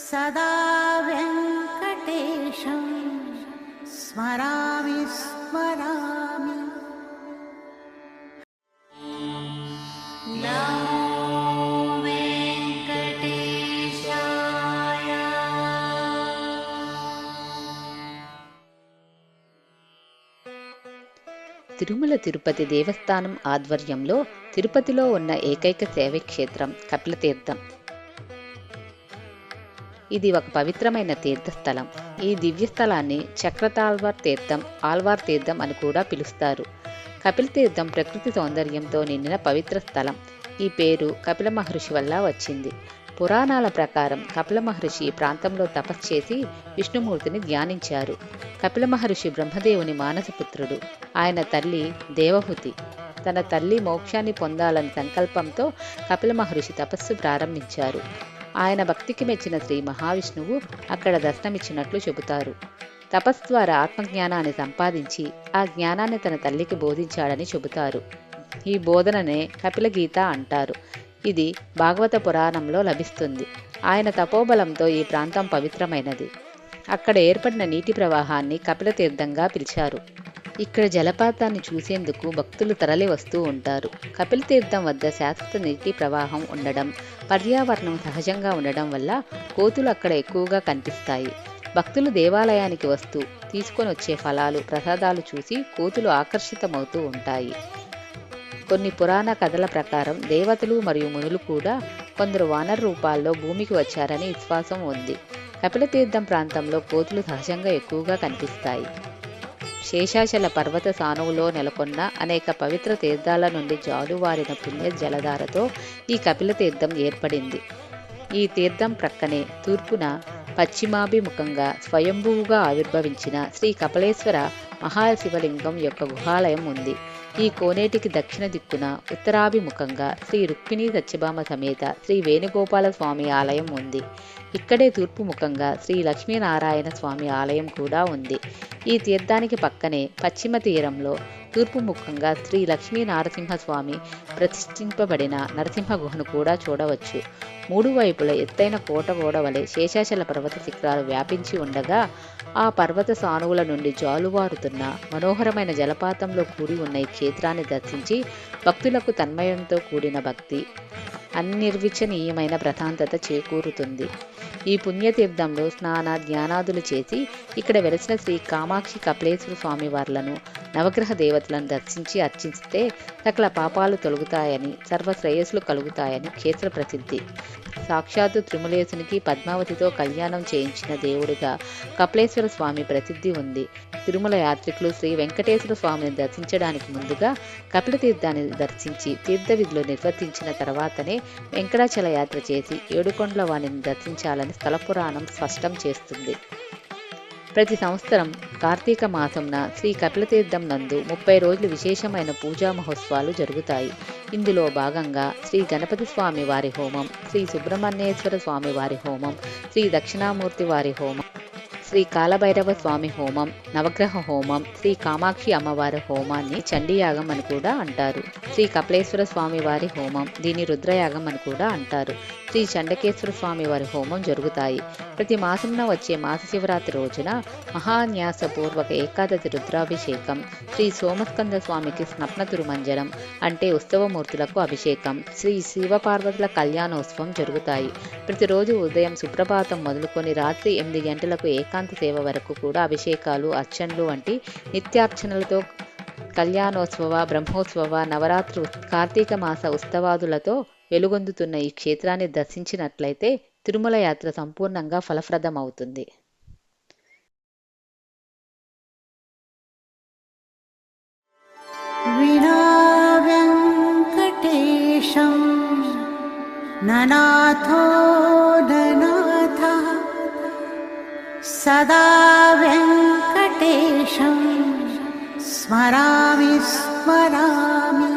सदा वेङ्कटेशं स्मरामि स्मरामि नमो తిరుమల తిరుపతి దేవస్థానం ఆధ్వర్యంలో తిరుపతిలో ఉన్న ఏకైక శైవక్షేత్రం కపిలతీర్థం ఇది ఒక పవిత్రమైన తీర్థస్థలం. ఈ దివ్యస్థలాన్ని చక్రతాల్వార్ తీర్థం ఆల్వార్ తీర్థం అని కూడా పిలుస్తారు. కపిల తీర్థం ప్రకృతి సౌందర్యంతో నిండిన పవిత్ర స్థలం. ఈ పేరు కపిల మహర్షి వల్ల వచ్చింది. పురాణాల ప్రకారం కపిల మహర్షి ఈ ప్రాంతంలో తపస్సు చేసి విష్ణుమూర్తిని ధ్యానించారు. కపిల మహర్షి బ్రహ్మదేవుని మానసపుత్రుడు ఆయన తల్లి దేవహుతి. తన తల్లి మోక్షాన్ని పొందాలని సంకల్పంతో కపిల మహర్షి తపస్సు ప్రారంభించారు. ఆయన భక్తికి మెచ్చిన శ్రీ మహావిష్ణువు అక్కడ దర్శనమిచ్చినట్లు చెబుతారు. తపస్సు ద్వారా ఆత్మజ్ఞానాన్ని సంపాదించి ఆ జ్ఞానాన్ని తన తల్లికి బోధించాడని చెబుతారు. ఈ బోధననే కపిల గీత అంటారు. ఇది భాగవత పురాణంలో లభిస్తుంది. ఆయన తపోబలంతో ఈ ప్రాంతం పవిత్రమైనది. అక్కడ ఏర్పడిన నీటి ప్రవాహాన్ని కపిల తీర్థంగా పిలిచారు. ఇక్కడ జలపాతాన్ని చూసేందుకు భక్తులు తరలి వస్తూ ఉంటారు. కపిల తీర్థం వద్ద శాశ్వత నీటి ప్రవాహం ఉండడం పర్యావరణం సహజంగా ఉండడం వల్ల కోతులు అక్కడ ఎక్కువగా కనిపిస్తాయి. భక్తులు దేవాలయానికి వస్తూ తీసుకొని వచ్చే ఫలాలు ప్రసాదాలు చూసి కోతులు ఆకర్షితమవుతూ ఉంటాయి. కొన్ని పురాణ కథల ప్రకారం దేవతలు మరియు మునులు కూడా కొందరు వానర రూపాల్లో భూమికి వచ్చారని విశ్వాసం ఉంది. కపిలతీర్థం ప్రాంతంలో కోతులు సహజంగా ఎక్కువగా కనిపిస్తాయి. శేషాచల పర్వత సానువులో నెలకొన్న అనేక పవిత్ర తీర్థాల నుండి జాలువారిన పుణ్య జలధారతో ఈ కపిల తీర్థం ఏర్పడింది. ఈ తీర్థం ప్రక్కనే తూర్పున పశ్చిమాభిముఖంగా స్వయంభువుగా ఆవిర్భవించిన శ్రీ కపలేశ్వర మహాశివలింగం యొక్క గుహాలయం ఉంది. ఈ కోనేటికి దక్షిణ దిక్కున ఉత్తరాభిముఖంగా శ్రీ రుక్మిణీ సత్యభామ సమేత శ్రీ వేణుగోపాల స్వామి ఆలయం ఉంది. ఇక్కడే తూర్పు ముఖంగా శ్రీ లక్ష్మీనారాయణ స్వామి ఆలయం కూడా ఉంది. ఈ తీర్థానికి పక్కనే పశ్చిమ తీరంలో తూర్పు ముఖంగా శ్రీ లక్ష్మీ నరసింహస్వామి ప్రతిష్ఠింపబడిన నరసింహ గుహను కూడా చూడవచ్చు. మూడు వైపుల ఎత్తైన కోట గోడవలె శేషాచల పర్వత శిఖరాలు వ్యాపించి ఉండగా ఆ పర్వత సానువుల నుండి జాలువారుతున్న మనోహరమైన జలపాతంలో కూడి ఉన్న ఈ క్షేత్రాన్ని దర్శించి భక్తులకు తన్మయంతో కూడిన భక్తి. అనిర్వచనీయమైన ప్రశాంతత చేకూరుతుంది. ఈ పుణ్యతీర్థంలో స్నాన ధ్యానాదులు చేసి ఇక్కడ వెలసిన శ్రీ కామాక్షి కపిలేశ్వర స్వామి వార్లను నవగ్రహ దేవతలను దర్శించి అర్చిస్తే సకల పాపాలు తొలగుతాయని సర్వ శ్రేయస్సులు కలుగుతాయని క్షేత్ర ప్రసిద్ధి. సాక్షాత్తు త్రిములేశునికి పద్మావతితో కళ్యాణం చేయించిన దేవుడిగా కపిలేశ్వర స్వామి ప్రసిద్ధి ఉంది. తిరుమల యాత్రికులు శ్రీ వెంకటేశ్వర స్వామిని దర్శించడానికి ముందుగా కపిల తీర్థాన్ని దర్శించి తీర్థ విధులు నిర్వర్తించిన తర్వాతనే వెంకటాచల యాత్ర చేసి ఏడుకొండల వాణిని దర్శించాలని స్థల పురాణం స్పష్టం చేస్తుంది. ప్రతి సంవత్సరం కార్తీక మాసంన శ్రీ కపిలతీర్థం నందు ముప్పై రోజులు విశేషమైన పూజా మహోత్సవాలు జరుగుతాయి. ఇందులో భాగంగా శ్రీ గణపతి స్వామి వారి హోమం శ్రీ సుబ్రహ్మణ్యేశ్వర స్వామి వారి హోమం శ్రీ దక్షిణామూర్తి వారి హోమం శ్రీ కాలభైరవ స్వామి హోమం నవగ్రహ హోమం శ్రీ కామాక్షి అమ్మవారి హోమాన్ని చండీయాగం అని కూడా అంటారు. శ్రీ కపిలేశ్వర స్వామి వారి హోమం దీని రుద్రయాగం అని కూడా అంటారు. శ్రీ చండకేశ్వర స్వామి వారి హోమం జరుగుతాయి. ప్రతి మాసంన వచ్చే మాస శివరాత్రి రోజున మహాన్యాస పూర్వక ఏకాదశి రుద్రాభిషేకం శ్రీ సోమస్కంద స్వామికి స్నప్న తిరుమంజనం అంటే ఉత్సవమూర్తులకు అభిషేకం శ్రీ శివపార్వతుల కళ్యాణోత్సవం జరుగుతాయి. ప్రతిరోజు ఉదయం సుప్రభాతం మొదలుకొని రాత్రి ఎనిమిది గంటలకు ఏకాంత సేవ వరకు కూడా అభిషేకాలు అర్చనలు వంటి నిత్యార్చనలతో కళ్యాణోత్సవ బ్రహ్మోత్సవ నవరాత్రి కార్తీక మాస ఉత్సవాదులతో వెలుగొందుతున్న ఈ క్షేత్రాన్ని దర్శించినట్లయితే తిరుమల యాత్ర సంపూర్ణంగా ఫలప్రదమవుతుంది विना वेङ्कटेशं ननाथो ननाथः सदा वेङ्कटेशं स्मरामि स्मरामि